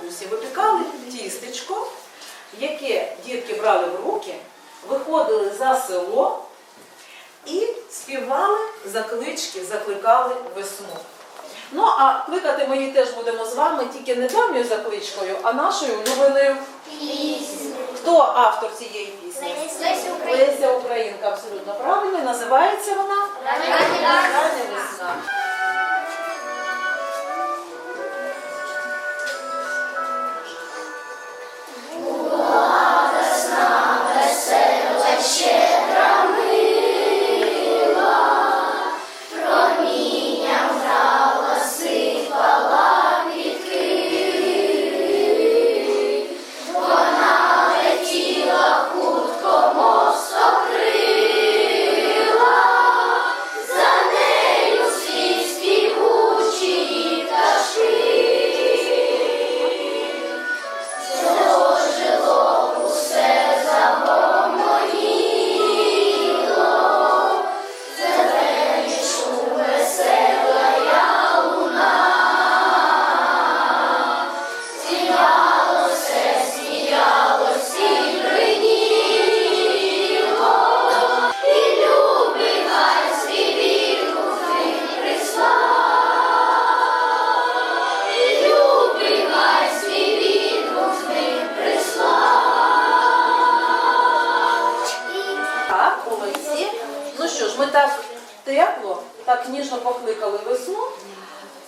бабусі випікали тістечко, яке дітки брали в руки, виходили за село і співали заклички, закликали весну. Ну а кликати ми її теж будемо з вами тільки не давньою закличкою, а нашою улюбленою. Хто автор цієї пісні? Леся Українка. Леся Українка, абсолютно правильно. Називається вона Рання весна. Ніжно покликали весну.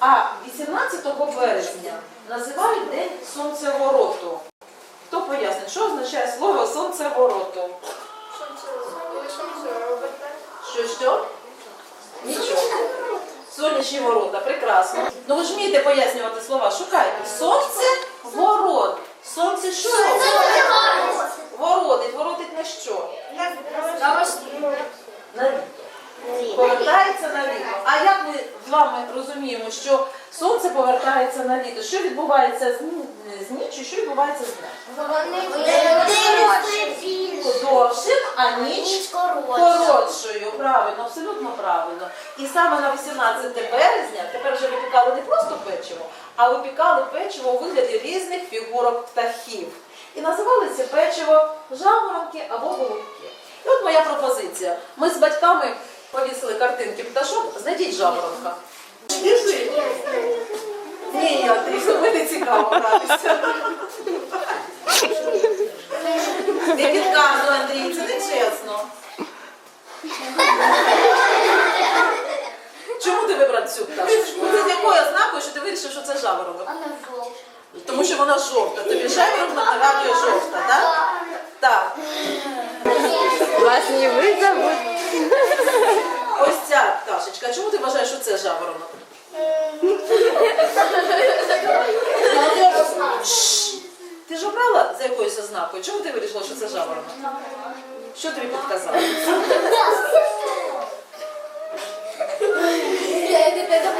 А 18 березня називають День сонцевороту. Хто пояснить, що означає слово сонцевороту? Що що? Нічого. Сонячні ворота, прекрасно. Ну ви ж вмієте пояснювати слова, шукайте. Сонце ворот. Сонце що? Воротить. Воротить на що? На. Повертається на літо. А як ми з вами розуміємо, що сонце повертається на літо? Що відбувається з, з ніччю, що відбувається з днем? Довшим, а ніч коротшою. Правильно, абсолютно правильно. І саме на 18 березня тепер вже випікали не просто печиво, а випікали печиво у вигляді різних фігурок птахів. І називали це печиво жаворонки або голубки. І от моя пропозиція. Ми з батьками повісили картинки пташок, знайдіть жаворонка. Біжи. Ні, Андрій, ми не цікаво гратися. Не підказуй, Андрій, це не чесно. Чому ти вибрав цю пташечку? Це з якою ознакою, що ти вирішив, що це жаворонок? Тому що вона жовта. Тобі жаворонок нагадує жовта, так? Так. Вас не вызовут. Ось ця пташечка. Чому ти вважаєш, що це жаворонок? Шш! Ти ж обрала за якоюсь ознакою? Чому ти вирішила, що це жаворонок? Що тобі підказало?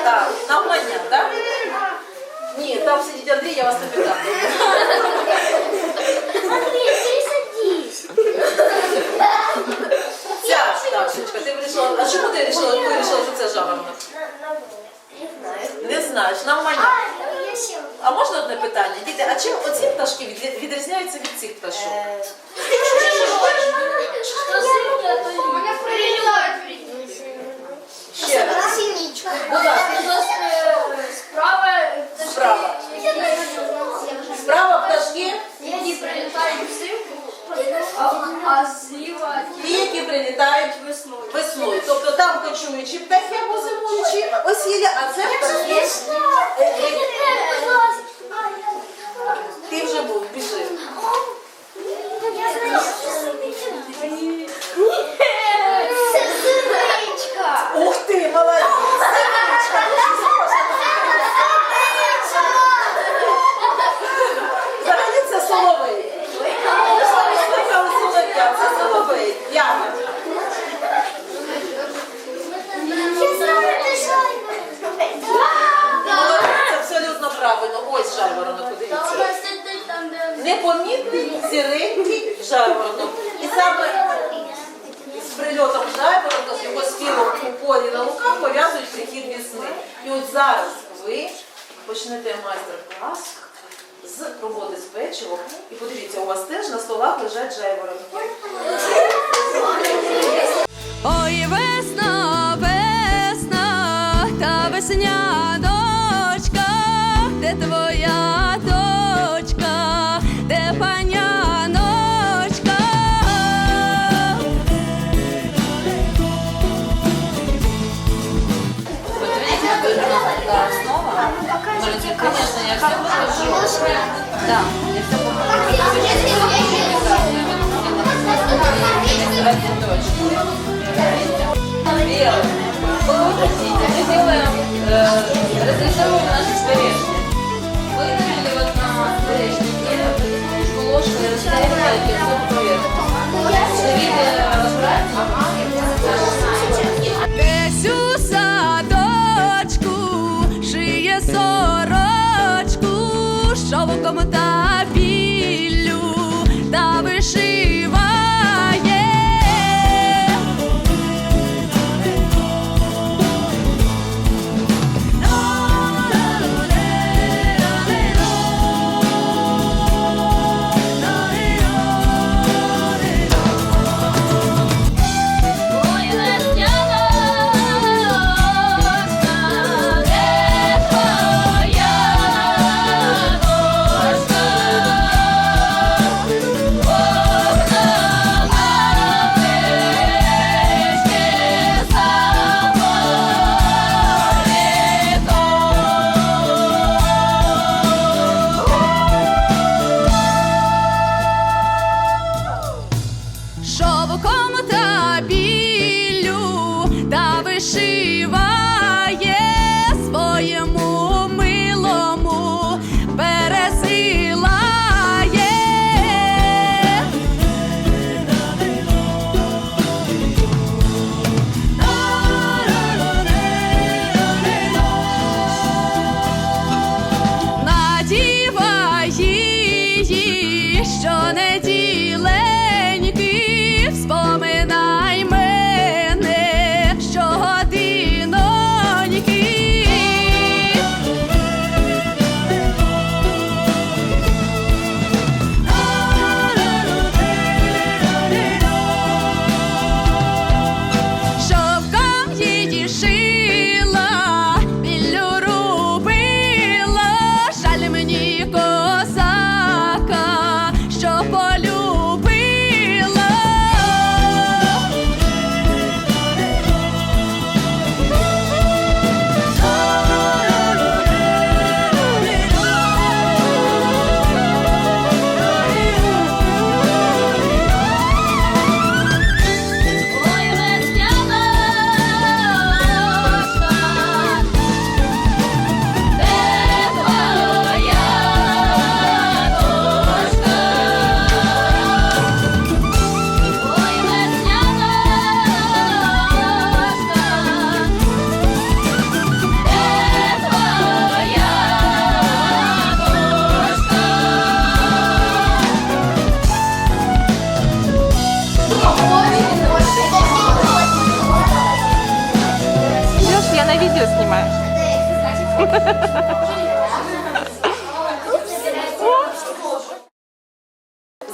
Так, навмання, так? Ні, там сидить Андрій, я вас не питаю. Ця пташечка, ти вирішила. А чому ти вирішила, вирішила, що це жаворонок? Не знаєш, нормально. А можна одне питання? Діти, а чим оці пташки від- відрізняються від цих пташок? Ще зараз ви почнете майстер-клас з роботи з печивом. І подивіться, у вас теж на столах лежать жайворонки. Ой, весна, весна, та весняночка, Да, я все Белый. Вы хотите, мы делаем, э, разрисовываем наши скворечники. Вы налили вот на скворечнике ложку ложкой растягиваете шовком та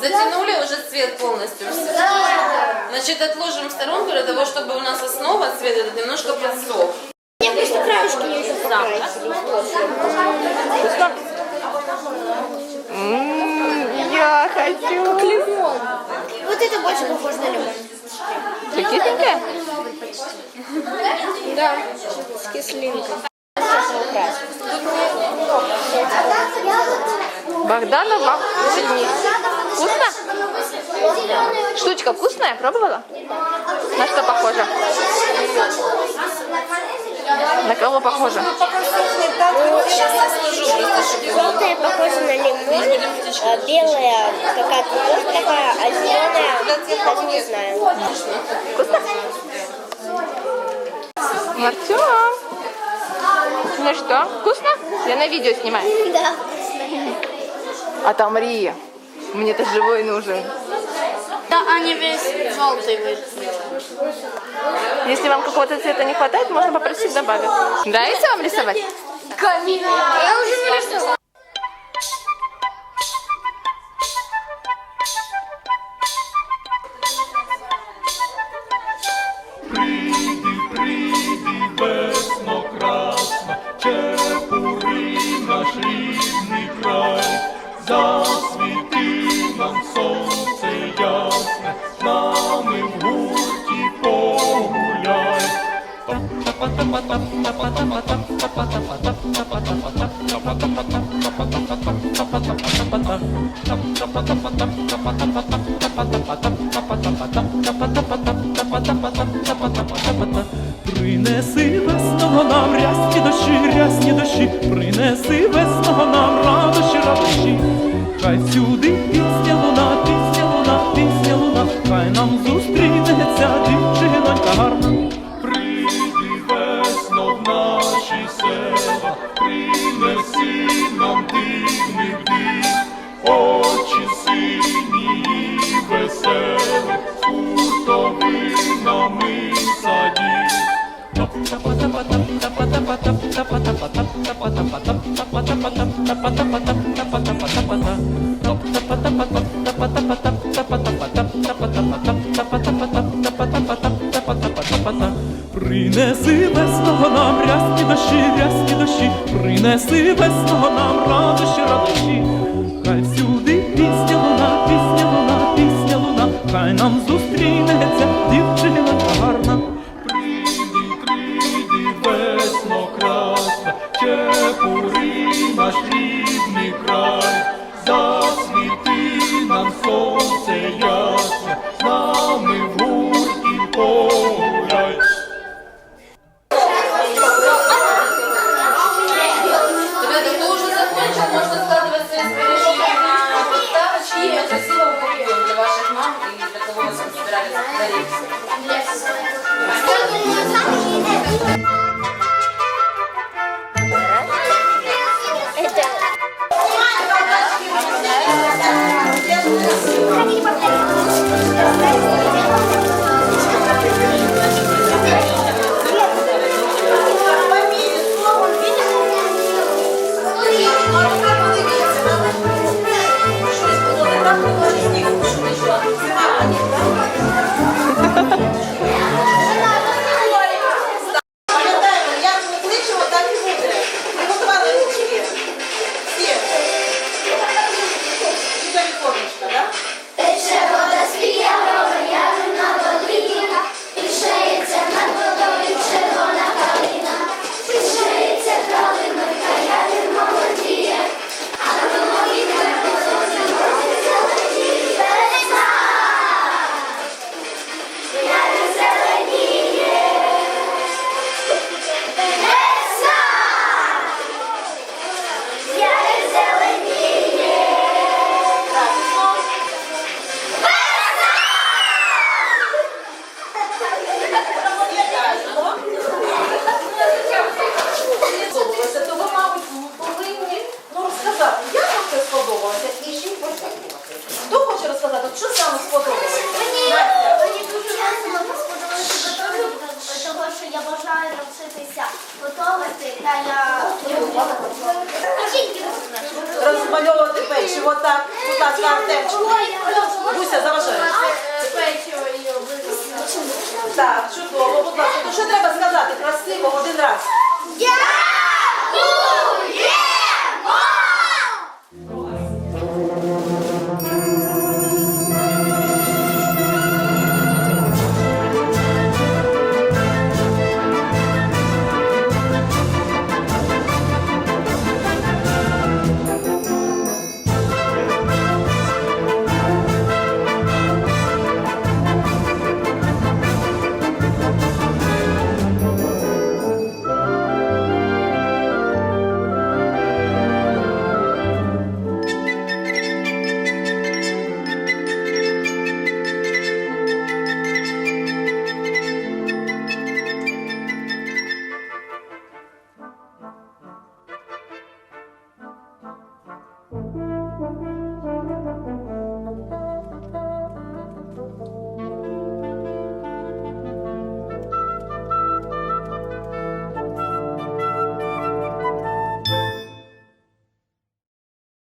Затянули уже цвет полностью все? Значит, отложим в сторонку для того, чтобы у нас основа цвет этот немножко подсох. Я просто краешки не еще М, Я хочу. Лимон. Вот это больше похоже на лимон. Прикидненькая? Да, с кислинкой. Богданова. Сидни. Вкусно? Штучка вкусная? Пробовала? На что похоже? На кого похоже? Желтая похожа на лимон, а белая какая-то тоже такая, а зеленая даже не знаю. Артем. Ну что, вкусно? Я на видео снимаю. Да. Отомри. Мне-то живой нужен. Да, они весь желтый Если вам какого-то цвета не хватает, можно попросить добавить. Нравится вам рисовать? Камина. Я уже нарисовала. Принеси весного нам рясні дощі, рясні дощі, принеси весного нам радощі, радощі, хай сюди пісня луна, пісня луна, пісня луна, хай нам зустріч. Принеси весного нам рясні дощі, рясні дощі, принеси весного нам радощі, радощі.